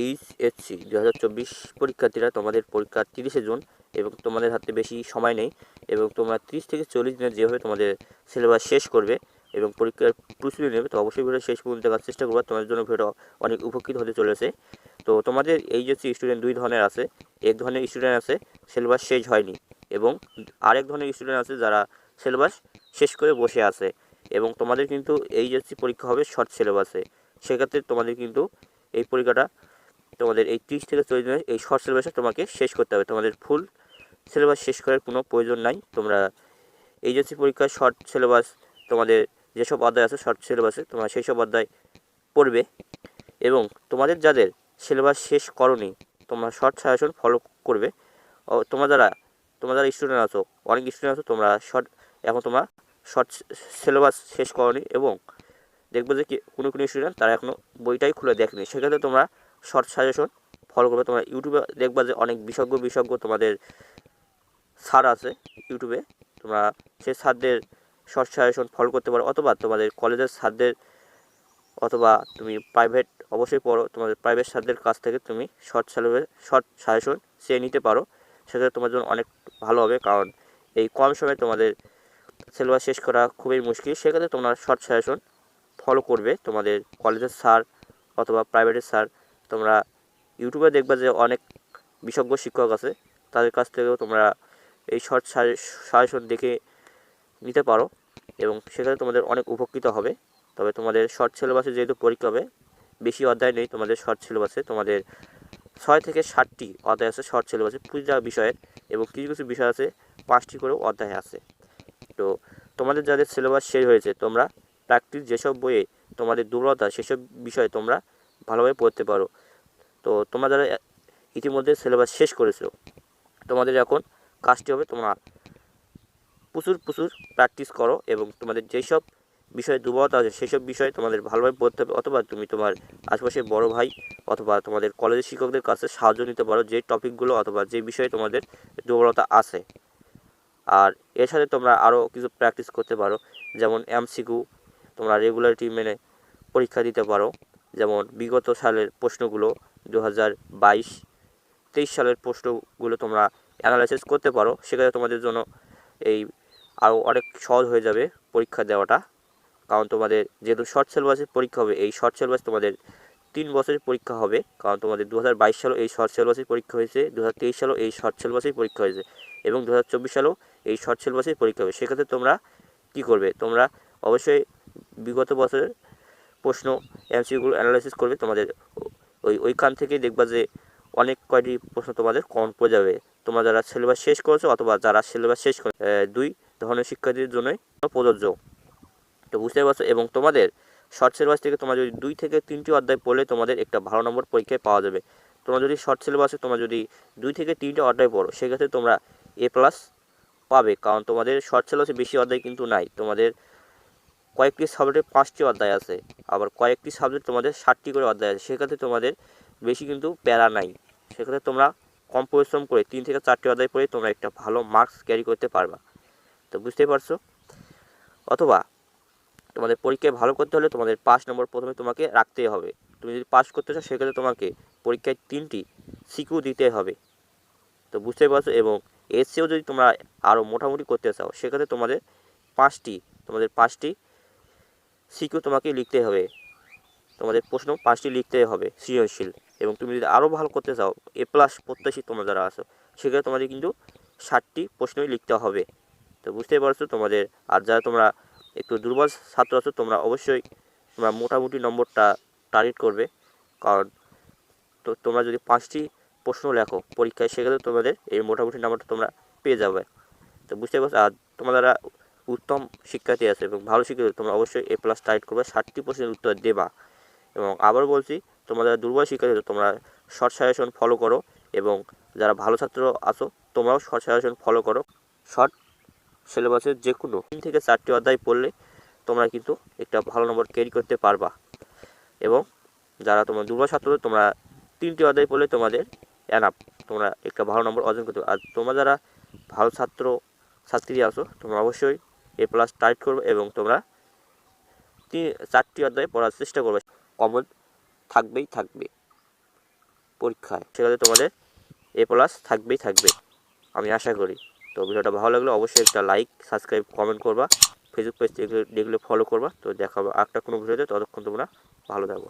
HSC দু হাজার চব্বিশ পরীক্ষার্থীরা তোমাদের পরীক্ষা তিরিশে জুন এবং তোমাদের হাতে বেশি সময় নেই এবং তোমরা তিরিশ থেকে চল্লিশ দিনে যেভাবে তোমাদের সিলেবাস শেষ করবে এবং পরীক্ষার প্রস্তুতি নেবে, তো অবশ্যই ভিডিও শেষ পর্যন্ত দেখার চেষ্টা করবে। তোমাদের জন্য ভিডিও অনেক উপকৃত হতে চলেছে। তো তোমাদের এইচএসসি স্টুডেন্ট দুই ধরনের আছে, এক ধরনের স্টুডেন্ট আছে সিলেবাস শেষ হয়নি এবং আরেক ধরনের স্টুডেন্ট আছে যারা সিলেবাস শেষ করে বসে আছে এবং তোমাদের কিন্তু এইচএসসি পরীক্ষা হবে শর্ট সিলেবাসে সেক্ষেত্রে তোমাদের কিন্তু এই পরীক্ষাটা তোমাদের এই তিরিশ থেকে চল্লিশ দিনের এই শর্ট সিলেবাসে তোমাকে শেষ করতে হবে। তোমাদের ফুল সিলেবাস শেষ করার কোনো প্রয়োজন নাই। তোমরা এইচএসসি পরীক্ষার শর্ট সিলেবাস তোমাদের যেসব অধ্যায় আছে শর্ট সিলেবাসে তোমরা সেই সব অধ্যায় পড়বে এবং তোমাদের যাদের সিলেবাস শেষ করনি, তোমরা শর্ট সাজেশন ফলো করবে। তোমরা যারা তোমরা যারা স্টুডেন্ট আছো, অনেক স্টুডেন্ট আছো, তোমরা শর্ট এখন তোমরা শর্ট সিলেবাস শেষ করনি এবং দেখবে যে কি, কোনো কোনো স্টুডেন্ট তারা এখনও বইটাই খুলে দেখেনি। সেক্ষেত্রে তোমরা শর্ট সাজেশন ফলো করবে। তোমরা ইউটিউবে দেখবা যে অনেক বিশেষজ্ঞ বিশেষজ্ঞ তোমাদের স্যার আছে ইউটিউবে তোমরা সেই স্যারদের শর্ট সাজেশন ফলো করতে পারো অথবা তোমাদের কলেজের স্যারদের অথবা তুমি প্রাইভেট অবশ্যই পড়ো, তোমাদের প্রাইভেট স্যারদের কাছ থেকে তুমি শর্ট সিলেবাস শর্ট সাজেশন চেয়ে নিতে পারো। সেক্ষেত্রে তোমার জন্য অনেক ভালো হবে কারণ এই কম সময়ে তোমাদের সিলেবাস শেষ করা খুবই মুশকিল। সেক্ষেত্রে তোমরা শর্ট সাজেশন ফলো করবে। তোমাদের কলেজের স্যার অথবা প্রাইভেটের স্যার তোমরা ইউটিউবে দেখবা যে অনেক বিশেষজ্ঞ শিক্ষক আছে, তাদের কাছ থেকেও তোমরা এই শর্ট সাজেশন দেখে নিতে পারো এবং সেখানে তোমাদের অনেক উপকৃত হবে। তবে তোমাদের শর্ট সিলেবাসে যেহেতু পরীক্ষা হবে, বেশি অধ্যায় নেই, তোমাদের শর্ট সিলেবাসে তোমাদের ছয় থেকে ষাটটি অধ্যায় আছে শর্ট সিলেবাসে পূজা বিষয়ের এবং কিছু কিছু বিষয় আছে, পাঁচটি করেও অধ্যায় আছে। তো তোমাদের যাদের সিলেবাস শেষ হয়েছে, তোমরা প্র্যাকটিস যেসব বইয়ে তোমাদের দুর্বলতা সেসব বিষয়ে তোমরা ভালোভাবে পড়তে পারো। তো তোমরা যারা ইতিমধ্যে সিলেবাস শেষ করেছ, তোমাদের এখন কাজটি হবে তোমরা প্রচুর প্রচুর প্র্যাকটিস করো এবং তোমাদের যেসব বিষয়ে দুর্বলতা আছে, সেসব বিষয়ে তোমাদের ভালোভাবে পড়তে হবে অথবা তুমি তোমার আশেপাশে বড় ভাই অথবা তোমাদের কলেজের শিক্ষকদের কাছে সাহায্য নিতে পারো যে টপিকগুলো অথবা যে বিষয়ে তোমাদের দুর্বলতা আছে। আর এর সাথে তোমরা আরও কিছু প্র্যাকটিস করতে পারো, যেমন এমসিকিউ তোমরা রেগুলারিটি মেনে পরীক্ষা দিতে পারো, যেমন বিগত সালের প্রশ্নগুলো দু হাজার বাইশ তেইশ সালের প্রশ্নগুলো তোমরা অ্যানালাইসিস করতে পারো। সেক্ষেত্রে তোমাদের জন্য এই আরও অনেক সহজ হয়ে যাবে পরীক্ষা দেওয়াটা। কারণ তোমাদের যেহেতু শর্ট সিলেবাসের পরীক্ষা হবে, এই শর্ট সিলেবাস তোমাদের তিন বছরের পরীক্ষা হবে। কারণ তোমাদের দু হাজার বাইশ সালেও এই শর্ট সিলেবাসের পরীক্ষা হয়েছে দু হাজার তেইশ সালেও এই শর্ট সিলেবাসের পরীক্ষা হয়েছে এবং দু হাজার চব্বিশ সালেও এই শর্ট সিলেবাসের পরীক্ষা হবে। সেক্ষেত্রে তোমরা কী করবে? তোমরা অবশ্যই বিগত বছরের প্রশ্ন এমসিগুলো অ্যানালাইসিস করবে। তোমাদের ওই, ওইখান থেকে দেখবা যে অনেক কয়টি প্রশ্ন তোমাদের কমন পড়ে যাবে। তোমরা যারা সিলেবাস শেষ করেছ অথবা যারা সিলেবাস শেষ করে দুই ধরনের শিক্ষার্থীদের জন্যই প্রযোজ্য। তো বুঝতে পারছ? এবং তোমাদের শর্ট সিলেবাস থেকে তোমরা যদি দুই থেকে তিনটি অধ্যায় পড়লে তোমাদের একটা ভালো নম্বর পরীক্ষায় পাওয়া যাবে। তোমরা যদি শর্ট সিলেবাসে তোমরা যদি দুই থেকে তিনটে অধ্যায় পড়ো, সেক্ষেত্রে তোমরা এ প্লাস পাবে। কারণ তোমাদের শর্ট সিলেবাসে বেশি অধ্যায় কিন্তু নাই। তোমাদের কয়েকটি সাবজেক্টে পাঁচটি অধ্যায় আছে, আবার কয়েকটি সাবজেক্ট তোমাদের ষাটটি করে অধ্যায় আছে। সেক্ষেত্রে তোমাদের বেশি কিন্তু প্যারা নাই। সেক্ষেত্রে তোমরা কম পরিশ্রম করে তিন থেকে চারটি অধ্যায় পড়ে তোমরা একটা ভালো মার্কস ক্যারি করতে পারবা। তো বুঝতেই পারছ? অথবা তোমাদের পরীক্ষায় ভালো করতে হলে তোমাদের পাঁচ নম্বর প্রথমে তোমাকে রাখতেই হবে। তুমি যদি পাস করতে চাও, সেক্ষেত্রে তোমাকে পরীক্ষায় তিনটি সিকিউ দিতে হবে। তো বুঝতেই পারছ? এবং এসেও যদি তোমরা আরও মোটামুটি করতে চাও, সেক্ষেত্রে তোমাদের পাঁচটি তোমাদের পাঁচটি সিকিউ তোমাকে লিখতে হবে। তোমাদের প্রশ্ন পাঁচটি লিখতে হবে সৃজনশীল। এবং তুমি যদি আরও ভালো করতে চাও এ প্লাস প্রত্যাশী তোমরা যারা আছো, সেক্ষেত্রে তোমাদের কিন্তু ষাটটি প্রশ্নই লিখতে হবে। তো বুঝতেই পারছ তোমাদের? আর যারা তোমরা একটু দুর্বল ছাত্র আছো, তোমরা অবশ্যই তোমরা মোটামুটি নম্বরটা টার্গেট করবে। কারণ তো তোমরা যদি পাঁচটি প্রশ্ন লেখো পরীক্ষায়, সেক্ষেত্রে তোমাদের এই মোটামুটি নাম্বারটা তোমরা পেয়ে যাবে। তো বুঝতে পারছ? আর তোমরা উত্তম শিক্ষার্থী আছে এবং ভালো শিক্ষার্থী, তোমরা অবশ্যই এ প্লাস টাইট করবে, ষাটটি প্রশ্নের উত্তর দেবা। এবং আবার বলছি, তোমরা যারা দুর্বল শিক্ষার্থী তোমরা শর্ট সাজেশন ফলো করো এবং যারা ভালো ছাত্র আছো, তোমরাও শর্ট সাজেশন ফলো করো। শর্ট সিলেবাসের যে কোনো তিন থেকে চারটি অধ্যায় পড়লে তোমরা কিন্তু একটা ভালো নম্বর ক্যারি করতে পারবা। এবং যারা তোমার দুর্বল ছাত্র তোমরা তিনটি অধ্যায় পড়লে তোমাদের অ্যানাপ তোমরা একটা ভালো নম্বর অর্জন করতে আর তোমরা যারা ভালো ছাত্র, ছাত্রী আছো, তোমরা অবশ্যই এ প্লাস টাইট করবে এবং তোমরা তিন, চারটি অধ্যায় পড়ার চেষ্টা করবে। কমন থাকবেই থাকবে পরীক্ষায়। সেখানে তোমাদের এ প্লাস থাকবেই থাকবে, আমি আশা করি। তো ভিডিওটা ভালো লাগলে অবশ্যই একটা লাইক সাবস্ক্রাইব কমেন্ট করবা। ফেসবুক পেজ দেখলে ফলো করবা। তো দেখাবো একটা কোনো ভিডিওতে, ততক্ষণ তোমরা ভালো থাকো।